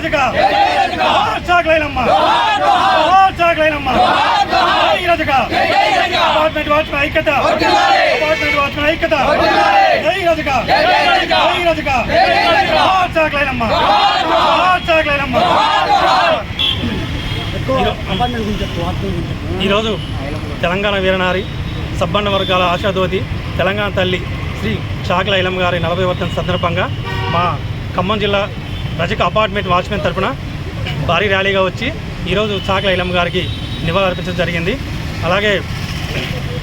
రజక అపార్ట్మెంట్ ఐక్యత. అపార్ట్మెంట్ ఐక్యత. జై రజక జై ఈరోజు తెలంగాణ వీరనారి సబ్బండ వర్గాల ఆశాదోతి తెలంగాణ తల్లి శ్రీ చాకల గారి నలభై వర్ధన సందర్భంగా మా ఖమ్మం జిల్లా రజక అపార్ట్మెంట్ వాచ్మెన్ తరపున భారీ ర్యాలీగా వచ్చి ఈరోజు చాకల ఐలమ్మ గారికి నివాళులర్పించడం జరిగింది అలాగే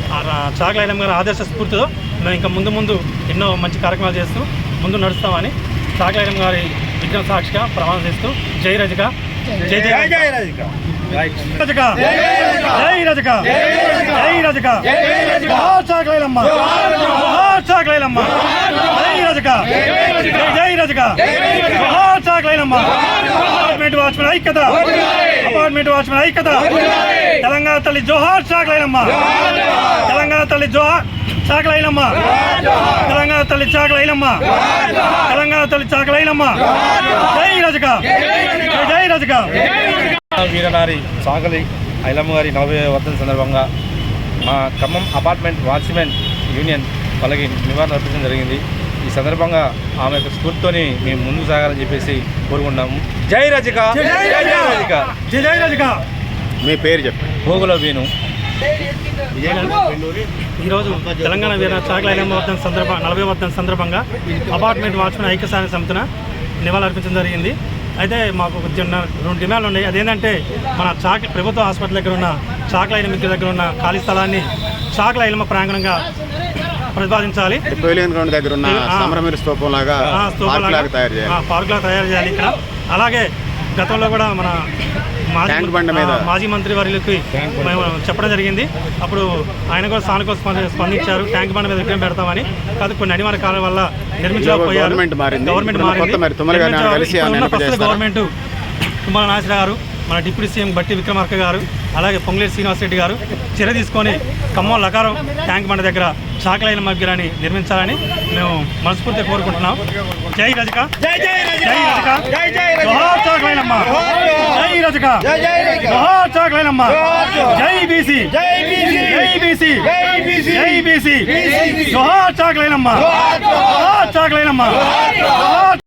ఆ రా- చాకల ఐలమ్మ గారి ఆదర్శ స్ఫూర్తితో మేము ఇంకా ముందు ముందు ఎన్నో మంచి కార్యక్రమాలు చేస్తూ ముందు నడుస్తామని చాకల ఐలమ్మ గారి విజ్ఞాన సాక్షిగా ప్రమాణం చేస్తూ జై రజక జై జై రజక రజక జై రజక జై రజక చాకలైలమ్మ చాకలైలమ్మ జై రజక జై అపార్ట్మెంట్ వాచ్మెన్ ఐక్యత. అపార్ట్మెంట్ వాచ్మెన్ ఐక్యత. తెలంగాణ తల్లి జోహార్ చాకలైలమ్మ తెలంగాణ తల్లి జోహార్ చాకలైలమ్మ తెలంగాణ తల్లి చాకలైలమ్మ తెలంగాణ తల్లి చాకలైలమ్మ జై రజక జై జై రజక వీరనారి చాకలి ఐలమ్మ గారి నలభై వర్ధన సందర్భంగా మా ఖమ్మం అపార్ట్మెంట్ వాచ్మెన్ యూనియన్ వాళ్ళకి నివారణ అర్పించడం జరిగింది. ఈ సందర్భంగా ఆమె యొక్క స్ఫూర్తితోని మేము ముందుకు సాగాలని చెప్పేసి కోరుకుంటున్నాము. జై రజిక! జై జై జై రజిక! జై జై రజక! మీ పేరు చెప్పండి భోగుల వేణు. ఈరోజు తెలంగాణ వీర చాకల ఐలమ్మ వర్ధన సందర్భ నలభై వర్ధన సందర్భంగా అపార్ట్మెంట్ వాచ్మెన్ ఐక్యసాని సమితిన నివాళులర్పించడం జరిగింది. అయితే మాకు రెండు డిమాండ్లు ఉన్నాయి. అదేంటంటే మన చాక ప్రభుత్వ హాస్పిటల్ దగ్గర ఉన్న చాకల ఇంటి దగ్గర ఉన్న ఖాళీ స్థలాన్ని చాకల ప్రాంగణంగా ప్రతిపాదించాలి. పెవిలియన్ గ్రౌండ్ దగ్గర ఉన్న ఆ. సమరమీర స్తూపం లాగా పార్క్ లాగా- తయారు చేయాలి. పార్క్ లాగా తయారు చేయాలి ఇక్కడ. అలాగే గతంలో కూడా మన మాజీ ట్యాంక్ బండ మీద. ఆ, మాజీ మంత్రి వారికి మేము చెప్పడం జరిగింది. అప్పుడు ఆయన కూడా సానుకూల స్పంద- స్పందించారు. ట్యాంక్ బండ మీద విగ్రహం పెడతామని. కాదు కొన్ని అనివార్య కారణాల వల్ల నిర్మించలేకపోయారు. గవర్నమెంట్ మారింది. గవర్నమెంట్ తుమ్మల నాసిర గారు మన డిప్యూటీ సీఎం బట్టి విక్రమార్క గారు అలాగే పొంగులేటి శ్రీనివాస్ రెడ్డి గారు చర్య తీసుకొని ఖమ్మం లకారం ట్యాంక్ బండ దగ్గర చాకలైన మగ్గిరాన్ని నిర్మించాలని మేము మనస్ఫూర్తిగా కోరుకుంటున్నాం. జై రజక. జై జై రజక. జై జై జోహార్ చాకలైనమ్మ జై రజక. జోహార్ చాకలైనమ్మ జై బీసీ. జై బీసీ. జై బీసీ. జై బీసీ. జోహార్ చాకలైనమ్మ జోహార్ చాకలైనమ్మ జోహార్